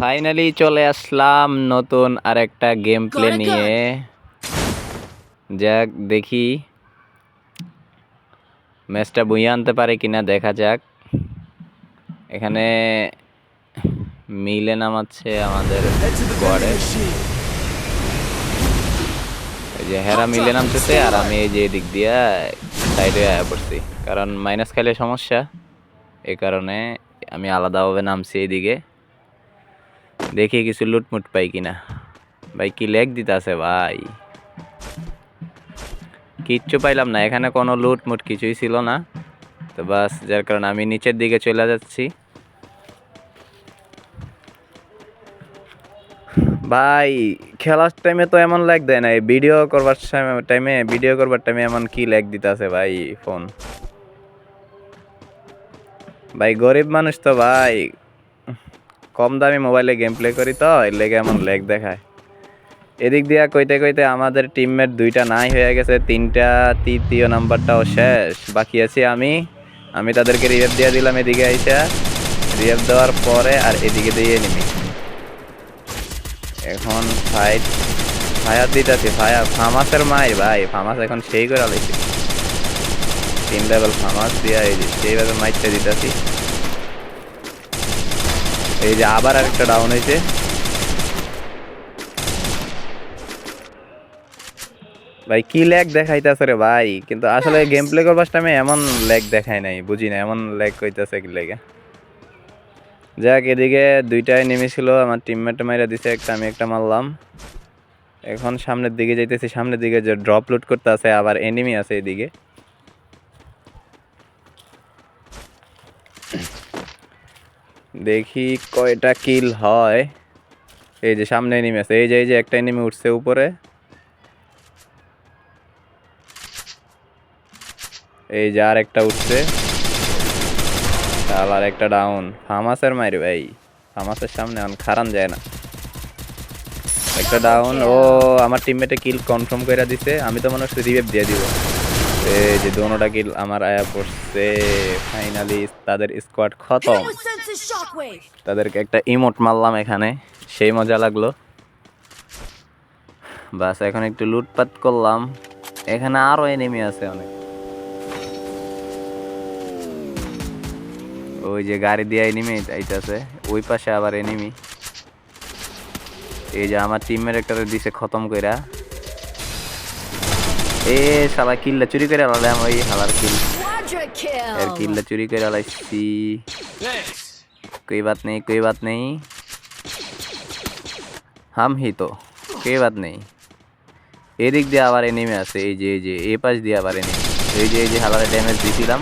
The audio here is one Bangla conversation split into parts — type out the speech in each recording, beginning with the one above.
ফাইনালি চলে আসলাম নতুন আরেকটা গেম প্লে নিয়ে। যাক দেখি। ম্যাচটা বইয়ে আনতে পারে কিনা দেখা যাক। এখানে মিলে নামাচ্ছে আমাদের এই যে হেরা মিলে নামতেছে আর আমি এই যে দিক দিয়া সাইডে আয়া পড়ছি। কারণ মাইনাস খাইলে সমস্যা। এ কারণে আমি আলাদাভাবে নামছি এইদিকে। দেখি কিছু লুটমুট পাই কিনা। ভাই, কি লেগ দিতাছে ভাই? কিচ্ছু পাইলাম না, এখানে কোনো লুটমুট কিছুই ছিল না। তো বাস, যার কারণে আমি নিচের দিকে চলে যাচ্ছি। ভাই, খেলার টাইমে তো এমন ল্যাগ দেয় না ভিডিও করবার টাইমে ভিডিও করবার টাইমে এমন কি ল্যাগ দিতাছে ভাই ফোন ভাই, গরিব মানুষ তো ভাই। কম দামি মোবাইলে গেম প্লে করি তো, এর লেগে এমন লেগ দেখায়। এদিক দিয়া কইতে কইতে আমাদের টিমমেট দুইটা নাই হয়ে গেছে, তিনটা তৃতীয় নাম্বারটাও শেষ। বাকি আছি আমি আমি তাদেরকে রিভেভ দিয়ে দিলাম এদিকে আইসা। রিভেভ দেওয়ার পরে আর এদিকে দিয়ে নিবি। এখন ফাইট ফায়ার দিতেছি, ফায়ার, ফামাসের মাই ভাই, ফামাস এখন সেই করে আলাইছি তিন লেভেল ফামাস দিয়া সেইভাবে মাইটটা দিতেছি। এই যে আবার আরেকটা ডাউন হয়েছে। ভাই কি ল্যাগ দেখাইতেছে রে ভাই? কিন্তু আসলে গেম প্লে করবার টাইমে এমন ল্যাগ দেখায় নাই বুঝি না এমন ল্যাগ কইতেছে কি লেগে। যাক এদিকে দুইটাই নেমেছিল আমার টিমমেট মাইরা দিছে একটা আমি একটা মারলাম। এখন সামনের দিকে যাইতেছি সামনের দিকে যে ড্রপ লুট করতে আছে আবার এনিমি আছে এদিকে। দেখি কয়টা কিল হয়। এই যে সামনে এনিমি আছে, এই যে এই যে একটা এনিমি উঠছে উপরে। এই যে আর একটা উঠছে। আর একটা ডাউন ফামাসের মারি ভাই ফামাসের সামনে এখন খারান যায় না। একটা ডাউন ও, আমার টিমমেটে কিল কনফার্ম করে দিছে, আমি তো মনে হচ্ছে রিভেভ দিয়ে দিব। এই যে দোনোটা কিল আমার আয়া পড়ছে। ফাইনালি তাদের স্কোয়াড খতম. তাদেরকে একটা ইমোট মারলাম এখানে। সেই মজা লাগল। বাস এখন একটু লুটপাট করলাম। এখানে আরও এনিমি আছে অনেক। ওই যে গাড়ি দিয়ে এনিমি আইতাছে ওই পাশে আবার এনিমি এই যে আমার টিমের একটা দিছে খতম কইরা। এ শালা কিল্লা চুরি করে আলাম ওই হালার কিল Quadra এর kill. কিল্লা চুরি করে আলাইছি कोई बात नहीं कोई बात नहीं हम ही তো कोई बात नहीं এদিক দিয়ে আবার এনিমে আছে এই যে এই যে এই পাশ দিয়ে আবার এনিমে এই যে এই যে হালারে ড্যামেজ দিছিলাম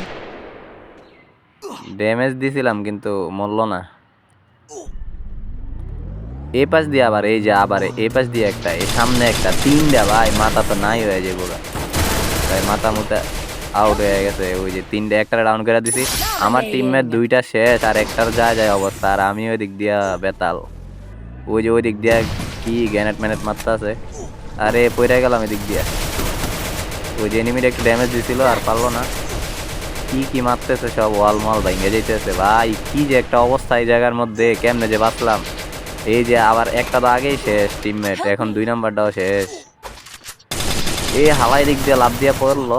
ড্যামেজ দিছিলাম কিন্তু মরল না এই পাশ দিয়ে আবার এই যে আবার এই পাশ দিয়ে একটা এই সামনে একটা তিনটা ভাই মাথা তো নাই হয়ে যায় পুরো তাই মাথা মুতা আউট হয়ে গেছে। ওই যে তিনটে একটা ডাউন করে দিছি। আমার টিমের দুইটা শেষ আর একটার যা যায় অবস্থা। আর আমি ওই দিক দিয়া বেতাল। ওই যে ওই দিক দিয়া কি গ্যানেট ম্যানেট মারতে আছে আরে, পইরা গেলাম এদিক দিয়া। ওই যে এনিমির একটু ড্যামেজ দিছিল, আর পারল না। কি কি মারতেছে সব? ওয়াল মল ভেঙে যাইতেছে। ভাই, কি যে একটা অবস্থা এই জায়গার মধ্যে। কেমনে যে বাঁচলাম। এই যে আবার একটা তো আগেই শেষ টিমমেট এখন দুই নাম্বারটাও শেষ। এই হালাই দিক দিয়ে লাভ দিয়ে পড়ল।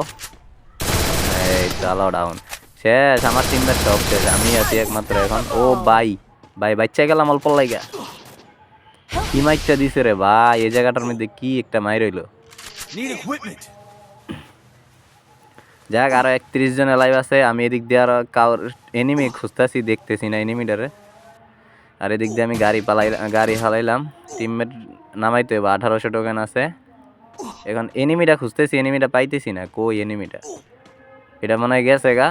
এই চালাও ডাউন শেষ আমার টিমমেট সব শেষ। আমি আছি একমাত্র এখন। ও বাই। ভাই বাচ্চা গেলাম অল্প লাইগা। কি মাইকটা দিছে রে ভাই? এই জায়গাটার মধ্যে কি একটা মাই রইল. যাক আরও একত্রিশ জন লাইভ আছে। আমি এদিক দিয়ে আরও কাউর এনিমি খুঁজতেছি দেখতেছি না এনিমিটারে আর এদিক দিয়ে আমি গাড়ি পালাই গাড়ি হালাইলাম। টিমমেট নামাইতে হবে আঠারোশো টোকেন আছে। এখন এনিমিটা খুঁজতেছি এনিমিটা পাইতেছি না, কই এনিমিটা এটা মনে হয় গেছে গা।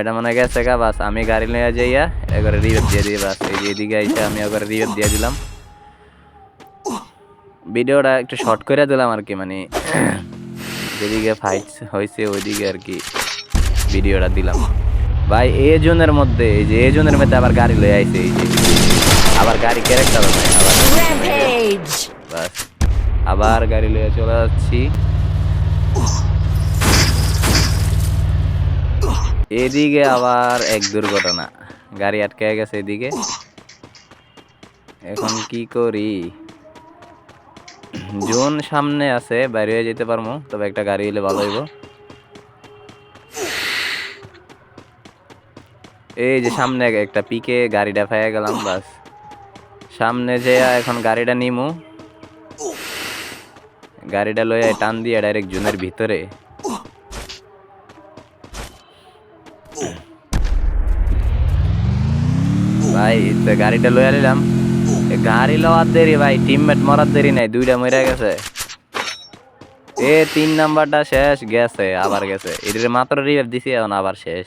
এটা মনে হয় গেছে গা, বাস, আমি গাড়ি নিয়ে যাইয়া একবারে রিভেট দিয়ে দিই, বাস। এই যে এদিকে আইসা আমি একবারে রিভেট দিয়ে দিলাম। ভিডিওটা একটু শর্ট করে দিলাম আর কি মানে যেদিকে ফাইট হয়েছে ওইদিকে আর কি ভিডিওটা দিলাম। ভাই, এ জোনের মধ্যে, এই যে এ জোনের মধ্যে আবার গাড়ি লয়ে আইছে, এই যে। আবার গাড়ি ক্যারেক্টার আবার. আবার গাড়ি লয়ে চলে যাচ্ছি। এদিকে আবার এক দুর্ঘটনা। গাড়ি আটকে গেছে এদিকে। এখন কি করি? জোন সামনে আছে, বাইরে হয়ে যেতে পারব, তবে একটা গাড়ি এলে ভালো হইব। এই যে সামনে একটা পিকে গাড়িটা ফাইয়া গেলাম, বাস। সামনে যে এখন গাড়িটা নিমু। গাড়িটা লয়ে টান দিয়ে ডাইরেক্ট জোনের ভিতরে। ভাই গাড়িটা লয়ে নিলাম গাড়ি লওয়ার দেরি, ভাই টিমমেট মরার দেরি নাই, দুইটা মরে গেছে। এ, তিন নাম্বারটা শেষ, গেছে, আবার গেছে। এদের মাত্র রিয়াব দিছি, এখন আবার শেষ।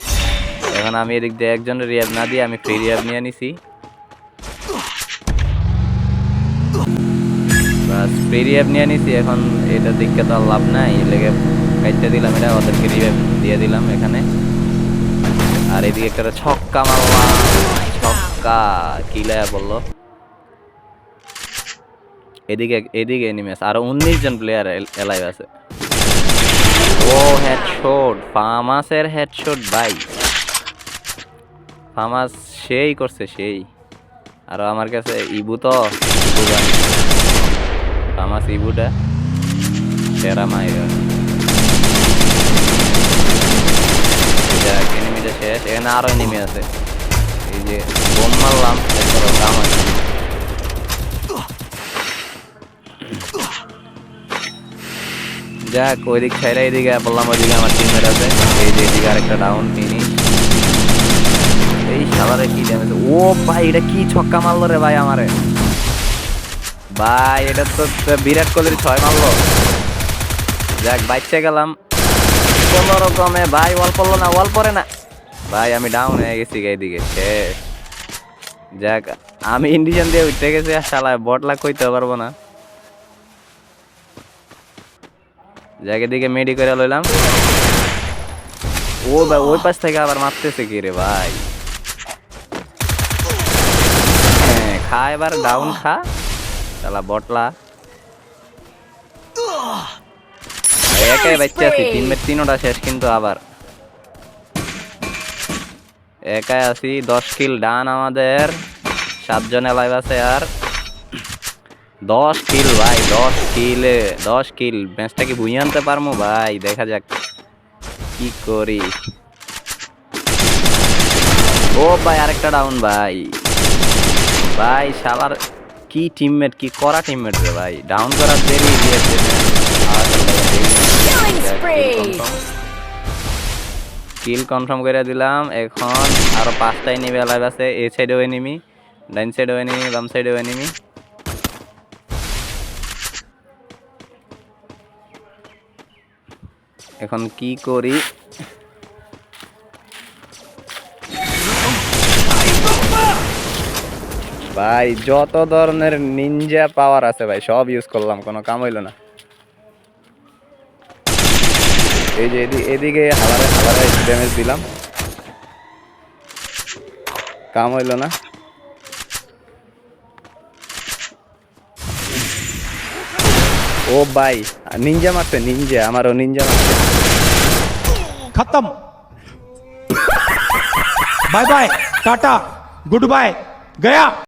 এখন আমি এদিক দিয়ে একজনের রিয়াব না দিয়ে আমি ফ্রি রিয়াব নিয়ে নিছি। বাস ফ্রি নিয়ে নিছি, এখন এটা দিককে তো আর লাভ নাই লেগে কাইটটা দিলাম এটা, ওদেরকে রিয়াব দিয়ে দিলাম এখানে। আর এদিকে একটা ছক্কা মারলাম, ছক্কা কিলা বলল? এদিকে এদিকে এনিমি আছে আরও উনিশ জন প্লেয়ার এলাইভ আছে। ও হেডশট ফামাসের হেডশট ভাই। ফামাস সেই করছে, সেই। আর আমার কাছে ইবু তো ইবু জানি ফামাস ইবুটা সেরা মাইরা এনিমিটা শেষ এখানে আরও এনিমি আছে এই যে বোম মারলাম এরপরও কাম আছে যাক ওইদিক ছেড়ে এদিকে বললাম ওইদিকে আমার টিমমেট আছে এই যে এদিকে আরেকটা ডাউন ফিনিশ এই শালারে কি ড্যামেজ ও ভাই এটা কি ছক্কা মারলো রে ভাই আমারে ভাই এটা তো বিরাট কোহলির ছয় মারলো। যাক বাইচে গেলাম। কোনো রকমে ভাই ওয়াল পড়ল না ওয়াল পরে না। ভাই আমি ডাউন হয়ে গেছি এইদিকে শেষ। যাক আমি ইন্ডিয়ান দিয়ে উঠতে গেছি আর শালা বট লাগ কইতে পারব না। জায়গা দিকে মেডি করে লইলাম। ও ভাই ওই পাশ থেকে আবার মারতেছে কি রে ভাই? হ্যাঁ, খা এবার ডাউন খা। শালা বটলা। একাই বাচ্চা আছি টিমের তিনোটা শেষ কিন্তু আবার। একাই আছি দশ কিল ডান আমাদের। সাতজন লাইভ আছে আর। দশ কিল ভাই দশ কিলে দশ কিল ম্যাচটা কি বুঝিয়ে আনতে পারব ভাই দেখা যাক কি করি। ও ভাই আরেকটা ডাউন ভাই। ভাই শালার কি টিমমেট কি করা টিমমেট রে ভাই? ডাউন করার দেরি দিয়েছে কিল কনফার্ম করে দিলাম। এখন আরও পাঁচটা এনিমি লাইভ আছে। এই সাইডেও এনিমি ডাইন সাইডেও এনিমি বাম সাইডেও এনিমি এখন কি করি? ভাই, যত ধরনের নিনজা পাওয়ার আছে ভাই, সব ইউজ করলাম, কোনো কাম হইল না। এই যে এদিকে হালারে হালারে ড্যামেজ দিলাম। কাম হইল না। ও ভাই নিনজা মারতে নিনজা আমারও নিনজা মারতে খতম। Bye bye, tata, good bye, Gaya.